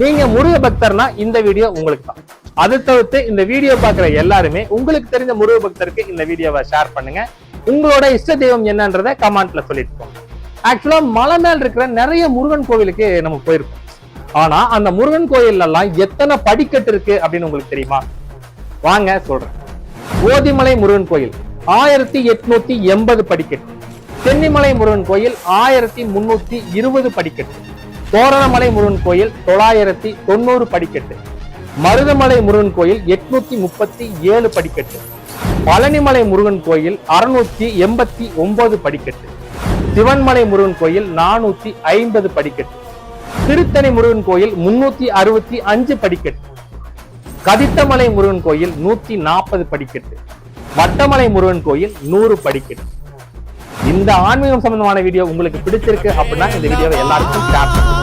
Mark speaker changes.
Speaker 1: நீங்க முருக பக்தர்னா இந்த வீடியோ உங்களுக்கு தான். அதை தவிர்த்து இந்த வீடியோ பார்க்குற எல்லாருமே உங்களுக்கு தெரிஞ்ச முருக பக்தருக்கு இந்த வீடியோவை ஷேர் பண்ணுங்க. உங்களோட இஷ்ட தெய்வம் என்னன்றத கமெண்ட்ல சொல்லிட்டு போங்க. ஆக்சுவலா மலை மேல் இருக்கிற நிறைய முருகன் கோவிலுக்கு நம்ம போயிருக்கோம். ஆனா அந்த முருகன் கோயில்ல எல்லாம் எத்தனை படிக்கட்டு இருக்கு அப்படின்னு உங்களுக்கு தெரியுமா? வாங்க சொல்றேன். ஓதிமலை முருகன் கோயில் ஆயிரத்தி எட்நூத்தி எண்பது படிக்கட்டு. சென்னிமலை முருகன் கோயில் ஆயிரத்தி முன்னூத்தி இருபது படிக்கட்டு. தோரணமலை முருகன் கோயில் தொள்ளாயிரத்தி தொண்ணூறு படிக்கட்டு. மருதமலை முருகன் கோயில் எட்நூத்தி முப்பத்தி ஏழு படிக்கட்டு. பழனிமலை முருகன் கோயில் அறுநூத்தி எண்பத்தி ஒன்பது படிக்கட்டு. சிவன்மலை முருகன் கோயில் நானூத்தி ஐம்பது படிக்கட்டு. திருத்தணி முருகன் கோயில் முன்னூத்தி அறுபத்தி அஞ்சு படிக்கட்டு. கதித்தமலை முருகன் கோயில் நூத்தி நாற்பது படிக்கட்டு. வட்டமலை முருகன் கோயில் நூறு படிக்கட்டு. இந்த ஆன்மீகம் சம்பந்தமான வீடியோ உங்களுக்கு பிடிச்சிருக்கு அப்படின்னா இந்த வீடியோவை எல்லாருக்கும் ஷேர் பண்ணுங்க.